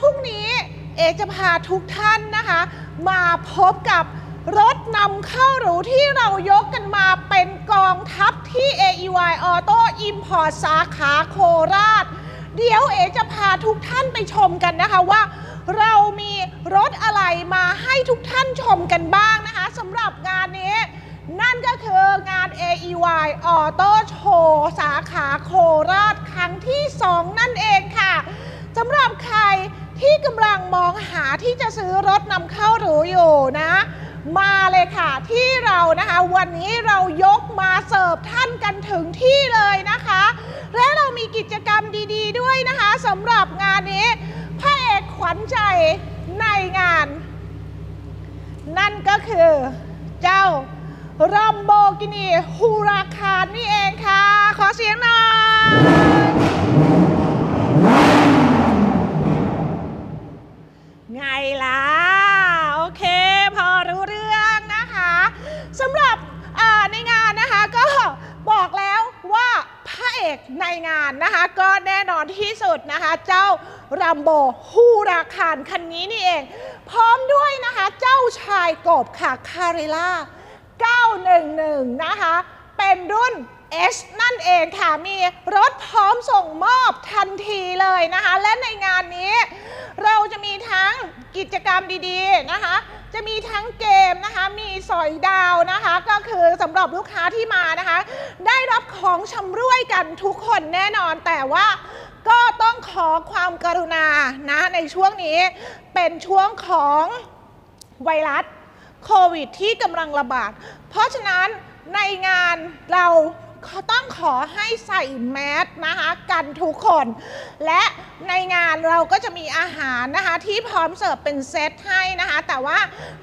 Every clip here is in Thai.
พรุ่งนี้เอกจะพาทุกท่านนะคะ มาพบกับรถนำเข้าหรูที่เรายกกันมาเป็นกองทัพที่ AEY Auto Import สาขาโคราช เดี๋ยวเอจะพาทุกท่านไปชมกันนะคะว่า เรามีรถอะไรมาให้ทุกท่านชมกันบ้างนะคะสำหรับงานนี้ นั่นก็คืองาน AEY Auto Show สาขาโคราชครั้งที่ 2 นั่นเองค่ะสำหรับใคร ที่กำลังมองหาที่จะซื้อรถนำเข้าหรูอยู่นะ มาเลยค่ะที่เรานะคะ วันนี้เรายกมาเสิร์ฟท่านกันถึงที่เลยนะคะ และเรามีกิจกรรมดีๆด้วยนะคะสำหรับงานนี้พระเอกขวัญใจในงาน นั่นก็คือเจ้ารัมโบกินีฮูราคารนี่เองค่ะ ขอเสียงหน่อย ไงล่ะ โอเค พอรู้เรื่องนะคะสำหรับในงานนะคะก็บอกแล้วว่าพระเอกในงานนะคะ ก็แน่นอนที่สุดนะคะ เจ้ารัมโบฮูราคารคันนี้นี่เอง พร้อมด้วยนะคะ เจ้าชายกบค่ะคาริล่า 911 นะคะ เป็นรุ่น S นั่นเองค่ะ มีรถพร้อมส่งมอบทันทีเลยนะคะ และในงานนี้ เราจะมีทั้งกิจกรรมดีๆนะคะ จะมีทั้งเกมนะคะ มีสอยดาวนะคะ ก็คือสำหรับลูกค้าที่มานะคะ ได้รับของชำร่วยกันทุกคนแน่นอนแต่ว่าก็ต้องขอความกรุณานะ ในช่วงนี้เป็นช่วงของไวรัสโควิดที่กำลังระบาด เพราะฉะนั้นในงานเราต้องขอให้ใส่แมสนะคะ กันทุกคนและ ในงานเราก็จะมีอาหารนะคะที่พร้อมเสิร์ฟเป็นเซตให้นะคะ แต่ว่า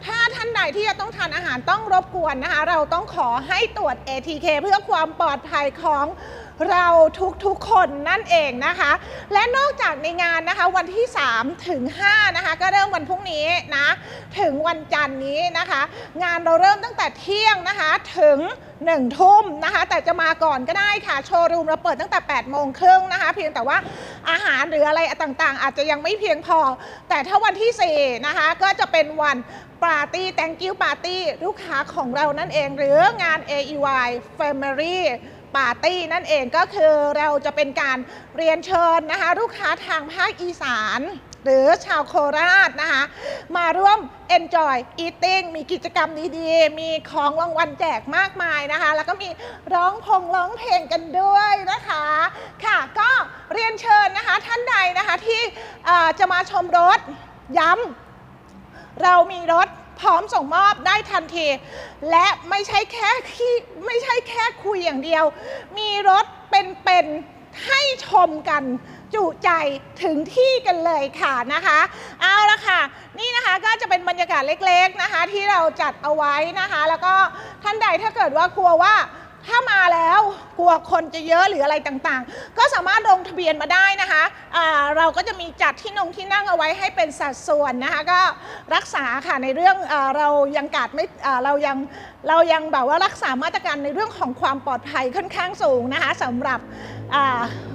ถ้าท่านใดที่จะต้องทานอาหารต้องรบกวนนะคะ เราต้องขอให้ตรวจ ATK เพื่อความปลอดภัยของเราทุกๆคนนั่นเองนะคะ และนอกจากในงานนะคะวันที่ 3 ถึง 5 นะคะ ก็เริ่มวันพรุ่งนี้นะ ถึงวันจันทร์นี้นะคะ งานเราเริ่มตั้งแต่เที่ยงนะคะ ถึง 1 ทุ่มนะคะ แต่จะมาก่อนก็ได้ค่ะ โชว์รูมเราเปิดตั้งแต่ 8 โมงครึ่งนะคะ เพียงแต่ว่าอาหารหรืออะไรต่างๆ อาจจะยังไม่เพียงพอ แต่ถ้าวันที่ 4 นะคะ ก็จะเป็นวันปาร์ตี้ thank you party ลูกค้าของเรานั่นเอง หรืองาน AEY Family ปาร์ตี้นั่นเองก็คือเราจะเป็นการเรียนเชิญนะคะ ลูกค้าทางภาคอีสาน หรือชาวโคราชนะคะ มาร่วม enjoy eating มีกิจกรรมดีๆ มีของรางวัลแจกมากมายนะคะ แล้วก็มีร้องพงร้องเพลงกันด้วยนะคะ ค่ะก็เรียนเชิญนะคะท่านใดนะคะที่จะมาชมรถย้ำเรามีรถพร้อมส่งมอบได้ทันที และไม่ใช่แค่ที่ไม่ใช่แค่คุยอย่างเดียว มีรถเป็นๆให้ชมกัน จุใจถึงที่กันเลยค่ะนะคะ เอาละค่ะ นี่นะคะก็จะเป็นบรรยากาศเล็กๆนะคะ ที่เราจัดเอาไว้นะคะ แล้วก็ท่านใดถ้าเกิดว่ากลัวว่า ถ้ามาแล้วกลัวคนจะเยอะหรืออะไรต่างๆ ก็สามารถลงทะเบียนมาได้นะคะเราก็จะมีจัดที่นงที่นั่งเอาไว้ให้เป็นสัดส่วนนะคะก็รักษาค่ะในเรื่องอเรายังกาดไม่เรายังเรายังแบบว่ารักษามาตรการในเรื่องของความปลอดภัยค่อนข้างสูงนะคะสำหรับ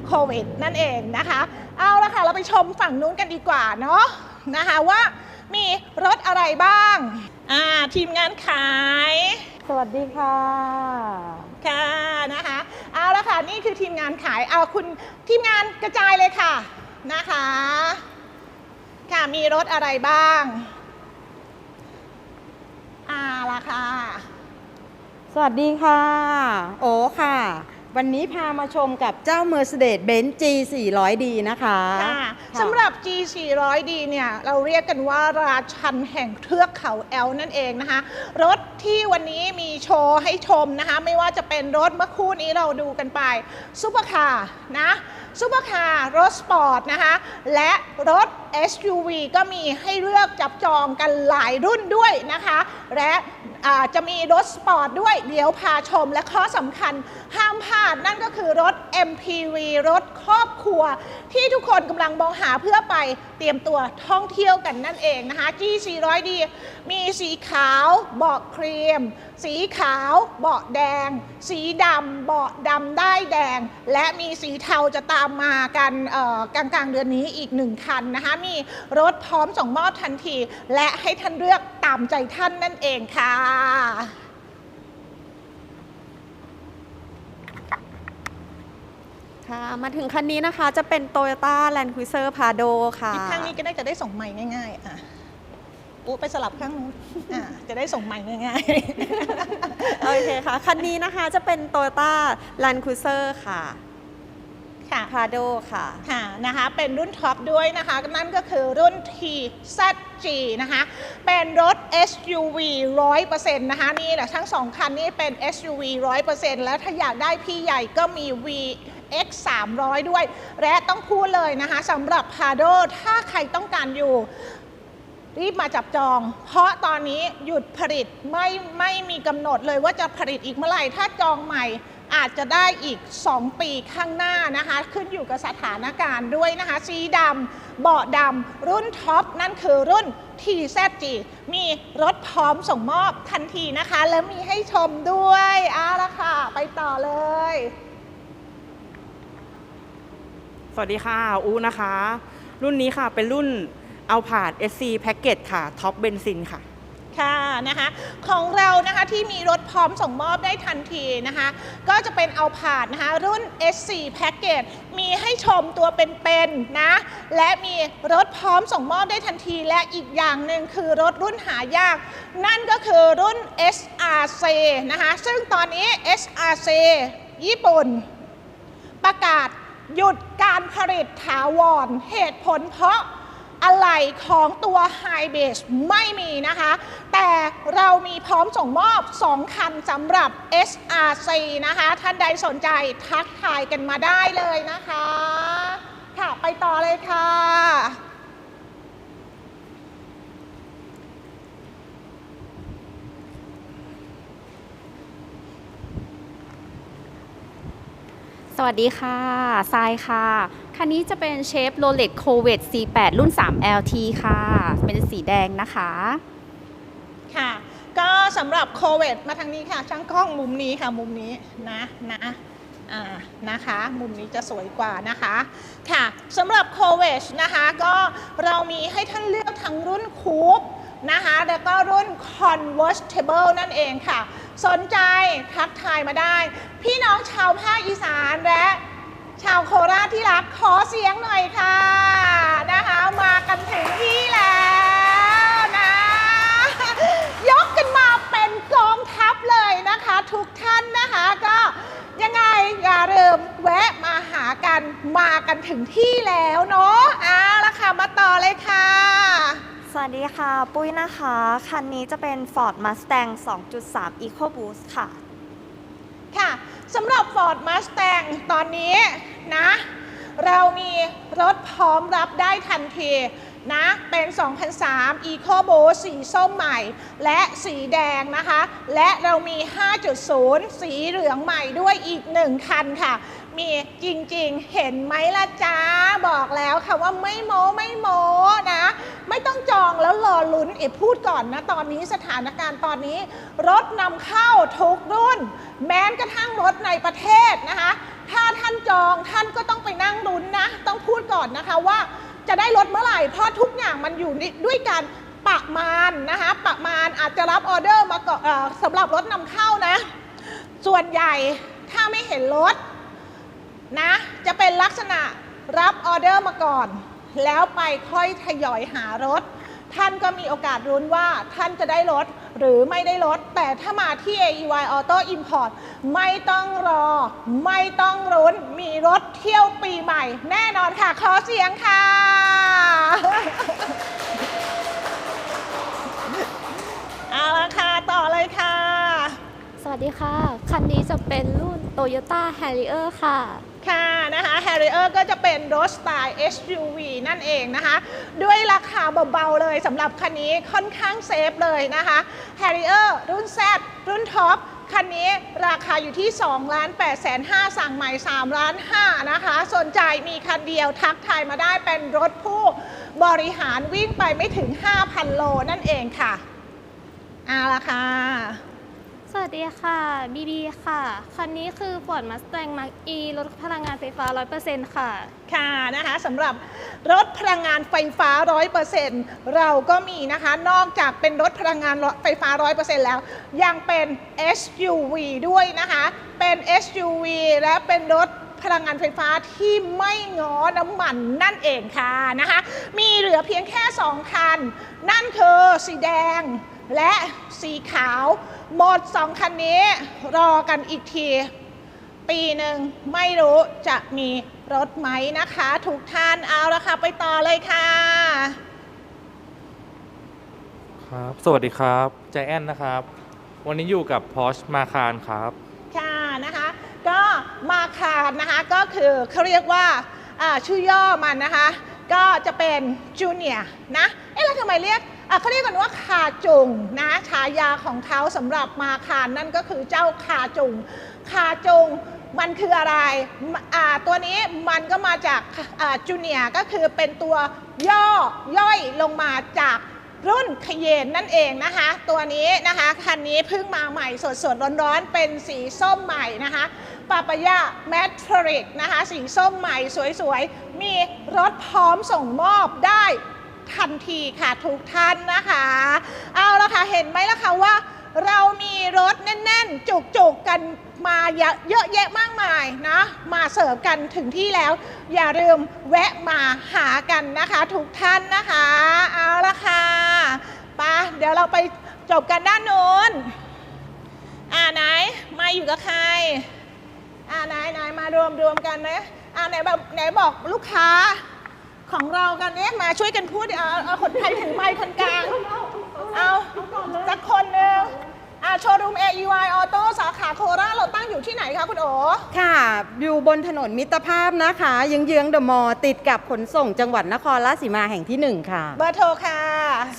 โควิดนั่นเองนะคะเอาละค่ะเราไปชมฝั่งนู้นกันดีกว่าเนาะนะคะว่ามีรถอะไรบ้าง อ่า ทีมงานขาย สวัสดีค่ะ ค่ะนะคะเอาละค่ะนี่คือทีมงานขายเอาคุณทีมงานกระจายเลยค่ะนะคะค่ะมีรถอะไรบ้างเอาละค่ะ สวัสดีค่ะ โอ้ค่ะ วันนี้พามาชมกับเจ้า Mercedes-Benz G 400D นะคะค่ะค่ะสำหรับ G 4 0 0 D เนี่ยเราเรียกกันว่าราชันแห่งเทือกเขาแอลนั่นเองนะคะ รถที่วันนี้มีโชว์ให้ชมนะคะ ไม่ว่าจะเป็นรถเมื่อคู่นี้เราดูกันไปซุปเปอร์คาร์นะ ซูเปอร์คาร์รถสปอร์ตนะคะและรถ SUV ก็มีให้เลือกจับจองกันหลายรุ่นด้วยนะคะ และจะมีรถสปอร์ตด้วยเดี๋ยวพาชมและข้อสำคัญห้ามพลาดนั่นก็คือรถ MPV รถครอบครัว ที่ทุกคนกำลังมองหาเพื่อไปเตรียมตัวท่องเที่ยวกันนั่นเองนะคะ G400D มีสีขาวเบาะครีม สีขาวเบาะแดง สีดำเบาะดำได้แดง และมีสีเทาจะตามมากันเอ่อกลางกลางๆเดือนนี้อีกหนึ่งคันนะคะ มีรถพร้อมส่งมอบทันที และให้ท่านเลือกตามใจท่านนั่นเองค่ะค่ะมาถึงคันนี้นะคะจะเป็น Toyota Land Cruiser Prado ค่ะอีกข้างนี้ก็ได้จะได้ส่งใหม่ง่ายๆอะ อู้ไปสลับข้างนู้นอะจะได้ส่งใหม่ง่ายโอเคค่ะ คันนี้นะคะจะเป็น Toyota Land Cruiser ค่ะๆค่ะ Prado ค่ะ ค่ะนะคะ เป็นรุ่นท็อปด้วยนะคะ นั่นก็คือรุ่น TZG นะคะ เป็นรถ SUV 100%นะคะ นี่แหละทั้งสองคันนี้เป็น SUV 100%แล้วถ้าอยากได้พี่ใหญ่ก็มี VX 300 ด้วย และต้องพูดเลยนะคะสำหรับ Prado ถ้าใครต้องการอยู่ รีบมาจับจอง เพราะตอนนี้หยุดผลิตไม่ไม่มีกำหนดเลยว่าจะผลิตอีกเมื่อไหร่ ถ้าจองใหม่อาจจะได้อีก 2 ปีข้างหน้านะคะ ขึ้นอยู่กับสถานการณ์ด้วยนะคะ สีดำเบาะดำรุ่นท็อป นั่นคือรุ่น TZG มีรถพร้อมส่งมอบทันทีนะคะ แล้วมีให้ชมด้วยเอาละค่ะ ไปต่อเลย สวัสดีค่ะ อูนะคะ รุ่นนี้ค่ะเป็นรุ่น เอาผาด SC Package ค่ะท็อปเบนซินค่ะ ค่ะนะคะของเรานะคะที่มีรถพร้อมส่งมอบได้ทันทีนะคะ ก็จะเป็นเอาผาดนะคะรุ่น S4 Package มีให้ชมตัวเป็นๆนะ และมีรถพร้อมส่งมอบได้ทันที และอีกอย่างหนึ่งคือรถรุ่นหายาก นั่นก็คือรุ่น SRC นะคะ ซึ่งตอนนี้ SRC ญี่ปุ่น ประกาศหยุดการผลิตถาวรเหตุผลเพราะ อะไหล่ของตัว High Base ไม่มีนะคะ แต่เรามีพร้อมส่งมอบ 2 คันสำหรับ SRC นะคะ ท่านใดสนใจทักทายกันมาได้เลยนะคะ ค่ะ ไปต่อเลยค่ะสวัสดีค่ะทรายค่ะ คันนี้จะเป็นเชฟโรเล็กโคเวต C8 รุ่น 3 LT ค่ะ เป็นสีแดงนะคะ ค่ะ ก็สำหรับโควิดมาทางนี้ค่ะ ช่างกล้องมุมนี้ค่ะ มุมนี้นะนะนะคะ มุมนี้จะสวยกว่านะคะ ค่ะสำหรับโควิดนะคะ ก็เรามีให้ท่านเลือกทั้งรุ่นคูปนะคะ แล้วก็รุ่น convertible นั่นเองค่ะ สนใจทักทายมาได้ พี่น้องชาวภาคอีสานและ ชาวโคราชที่รักขอเสียงหน่อยค่ะนะคะ มากันถึงที่แล้วนะ ยกกันมาเป็นกองทัพเลยนะคะ ทุกท่านนะคะก็ยังไงอย่าลืมแวะมาหากันมากันถึงที่แล้วเนาะเอาละค่ะมาต่อเลยค่ะ สวัสดีค่ะ ปุ้ยนะคะ คันนี้จะเป็น Ford Mustang 2.3 EcoBoost ค่ะ ค่ะสำหรับ Ford Mustang ตอนนี้ นะ เรามีรถพร้อมรับได้ทันทีนะ เป็น 2003 EcoBoost สีส้มใหม่ และสีแดงนะคะ และเรามี 5.0 สีเหลืองใหม่ด้วยอีก 1 คันค่ะ มีจริงๆ เห็นไหมล่ะจ้า บอกแล้วค่ะว่าไม่โม้ไม่โม้นะ ไม่ต้องจองแล้วรอลุ้น เอพูดก่อนนะ ตอนนี้สถานการณ์ตอนนี้ รถนำเข้าทุกรุ่น แม้กระทั่งรถในประเทศนะคะ ถ้าท่านจองท่านก็ต้อง ไปนั่งลุ้นนะ ต้องพูดก่อนนะคะว่าจะได้รถเมื่อไหร่ เพราะทุกอย่างมันอยู่ด้วยการประมาณนะคะประมาณอาจจะรับออเดอร์มาก่อนสำหรับรถนำเข้านะ ส่วนใหญ่ถ้าไม่เห็นรถนะ จะเป็นลักษณะรับออเดอร์มาก่อน แล้วไปค่อยทยอยหารถ ท่านก็มีโอกาสรุ้นว่าท่านจะได้รถหรือไม่ได้รถ แต่ถ้ามาที่ AEY Auto Import ไม่ต้องรอ ไม่ต้องรุ้น มีรถเที่ยวปีใหม่ แน่นอนค่ะ ขอเสียงค่ะ เอาละค่ะ ต่อเลยค่ะ สวัสดีค่ะ คันนี้จะเป็นรุ่น Toyota Harrier ค่ะ ค่ะนะคะ Harrier ก็จะเป็นรถสไตล์ SUV นั่นเองนะคะ ด้วยราคาเบาๆเลยสำหรับคันนี้ค่อนข้างเซฟเลยนะคะ Harrier รุ่น Z รุ่นท็อปคันนี้ราคาอยู่ที่2ล้าน8แสน5สั่งใหม่3ล้าน5นะคะ สนใจมีคันเดียวทักทายมาได้เป็นรถผู้บริหารวิ่งไปไม่ถึง 5,000 โลนั่นเองค่ะเอาละค่ะ สวัสดีค่ะบีบีค่ะ คันนี้คือ Ford Mustang Mach-E รถพลังงานไฟฟ้า 100%ค่ะ ค่ะนะคะสำหรับรถพลังงานไฟฟ้า 100%เราก็มีนะคะ นอกจากเป็นรถพลังงานไฟฟ้า 100%แล้ว ยังเป็น SUV ด้วยนะคะ เป็น SUV และเป็นรถพลังงานไฟฟ้าที่ไม่ง้อน้ำมันนั่นเองค่ะนะคะ มีเหลือเพียงแค่ 2 คัน นั่นคือสีแดง และสีขาวหมด2คันนี้ รอกันอีกที ปีหนึ่งไม่รู้จะมีรถไหมนะคะ ทุกท่านเอาละค่ะ ไปต่อเลยค่ะ ครับ สวัสดีครับใจแอนนะครับ วันนี้อยู่กับพอชมาคารครับ ค่ะนะคะ ก็มาคาร์นะคะก็คือเขาเรียกว่าอ่าชื่อย่อมันนะคะ ก็จะเป็นจูเนียร์นะ เอ๊ะแล้วทำไมเรียกอะ เขาเรียกกันว่าคาจุงนะฉายาของเขาสำหรับมาคารนั่นก็คือเจ้าคาจุงคาจุงมันคืออะไร ตัวนี้มันก็มาจากจูเนียก็คือเป็นตัวย่อย่อยลงมาจากรุ่นขยเยนนั่นเองนะคะ ตัวนี้นะคะคันนี้เพิ่งมาใหม่สดสดๆร้อนๆ เป็นสีส้มใหม่นะคะปาปายาแมทริกนะคะ สีส้มใหม่สวยๆ มีรถพร้อมส่งมอบได้ ทันทีค่ะทุกท่านนะคะ เอาละค่ะเห็นไหมล่ะคะว่าเรามีรถแน่น ๆ จุกๆกันมาเยอะแยะมากมายนะ มาเสิร์ฟกันถึงที่แล้ว อย่าลืมแวะมาหากันนะคะ ทุกท่านนะคะ เอาละค่ะปะเดี๋ยวเราไปจบกันด้านโน้นอ่าไหนมาอยู่กับใครอ่าไหนไหนมารวมรวมกันนะอ่าไหนแบบไหนบอกลูกค้า ของเรากันเนี่ยมาช่วยกันพูดเอาเอาคนไทยถึงไมค์คนกลาง เอาสักคนหนึ่งอ่า โชว์รูม AEY Auto สาขาโคราชเราตั้งอยู่ที่ไหนคะคุณโอค่ะ อยู่บนถนนมิตรภาพนะคะเยื้องๆเดอะมอลล์ติดกับขนส่งจังหวัดนครราชสีมาแห่งที่ 1 ค่ะ เบอร์โทรค่ะ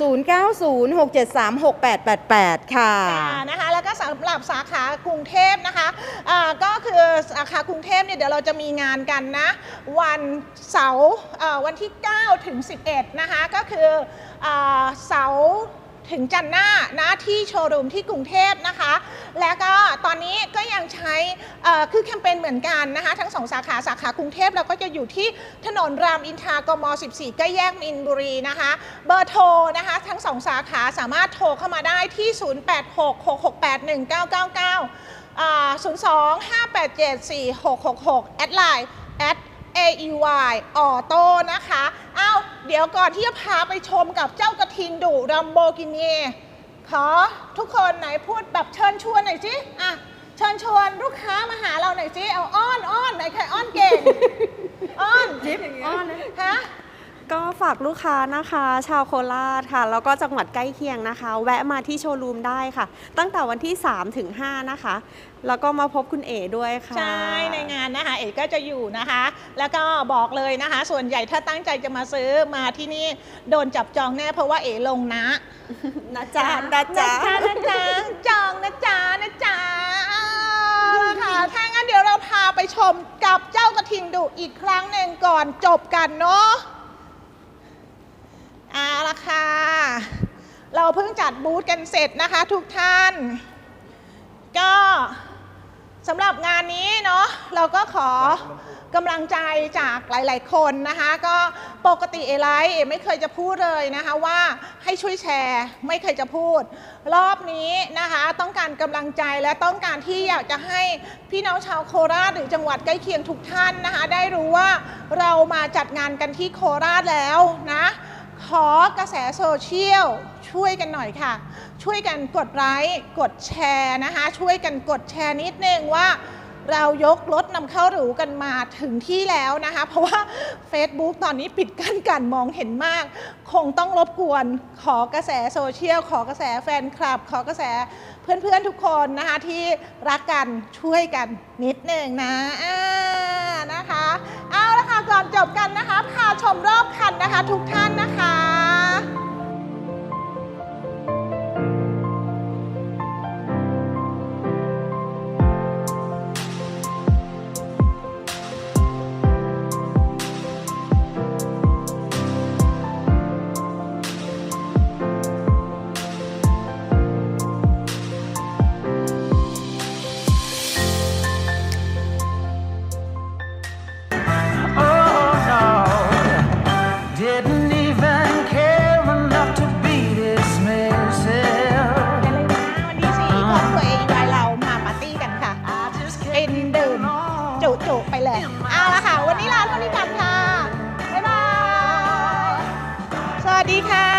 0906736888 ค่ะอ่านะคะแล้วก็สำหรับสาขากรุงเทพนะคะอ่าก็คือสาขากรุงเทพเนี่ยเดี๋ยวเราจะมีงานกันนะ วันเสาร์เอ่อวันที่ 9 ถึง 11 นะคะ ก็คืออาเสาร์ ถึงจันทร์หน้านะที่โชว์รูมที่กรุงเทพนะคะ แล้วก็ตอนนี้ก็ยังใช้คือแคมเปญเหมือนกันนะคะทั้งสองสาขาสาขากรุงเทพเราก็จะอยู่ที่ถนนรามอินทรากม 14ใกล้แยกมินบุรีนะคะเบอร์โทรนะคะทั้งสองสาขาสามารถโทรเข้ามาได้ที่ 0866681999 02-587-4666 แอดไลน์ at AEY Auto นะคะ เอา เดี๋ยวก่อนที่จะพาไปชมกับเจ้ากระทิงดุรัมโบกินีขอทุกคนไหนพูดแบบเชิญชวนหน่อยสิอะเชิญชวนลูกค้ามาหาเราหน่อยสิเอาอ้อนอ้อนไหนใครอ้อนเก่ง อ้อนยิบอ้อนฮะ ก็ฝากลูกค้านะคะ ชาวโคราชค่ะ แล้วก็จังหวัดใกล้เคียงนะคะ แวะมาที่โชว์รูมได้ค่ะ ตั้งแต่วันที่ 3 ถึง 5 นะคะ แล้วก็มาพบคุณเอ๋ด้วยค่ะ ใช่ในงานนะคะ เอกก็จะอยู่นะคะ แล้วก็บอกเลยนะคะ ส่วนใหญ่ถ้าตั้งใจจะมาซื้อมาที่นี่โดนจับจองแน่เพราะว่าเอลงนะนะจ๊ะนะจ๊ะนะจ๊ะจองนะจ๊ะนะจ๊ะค่ะถ้างั้นเดี๋ยวเราพาไปชมกับเจ้ากระทิงดุอีกครั้งหนึ่งก่อนจบกันเนาะ เอาละค่ะ เราเพิ่งจัดบูธกันเสร็จนะคะทุกท่าน ก็สำหรับงานนี้เนาะเราก็ขอกำลังใจจากหลาย ๆ คนนะคะ ก็ปกติเอไลท์ไม่เคยจะพูดเลยนะคะว่าให้ช่วยแชร์ไม่เคยจะพูด รอบนี้นะคะ ต้องการกำลังใจและต้องการที่อยากจะให้พี่น้องชาวโคราชหรือจังหวัดใกล้เคียงทุกท่านนะคะ ได้รู้ว่าเรามาจัดงานกันที่โคราชแล้วนะ ขอกระแสโซเชียลช่วยกันหน่อยค่ะ ช่วยกันกดไลค์กดแชร์นะคะ ช่วยกันกดแชร์นิดนึงว่าเรายกรถนำเข้าหรูกันมาถึงที่แล้วนะคะ เพราะว่า Facebook ตอนนี้ปิดกั้นการมองเห็นมาก คงต้องรบกวนขอกระแสโซเชียล ขอกระแสแฟนคลับ ขอกระแสเพื่อนๆทุกคนนะคะที่รักกันช่วยกันนิดนึงนะนะคะ เอ่านะก่อนจบกันนะคะพาชมรอบคันนะคะ ทุกท่านนะคะ ดีค่ะ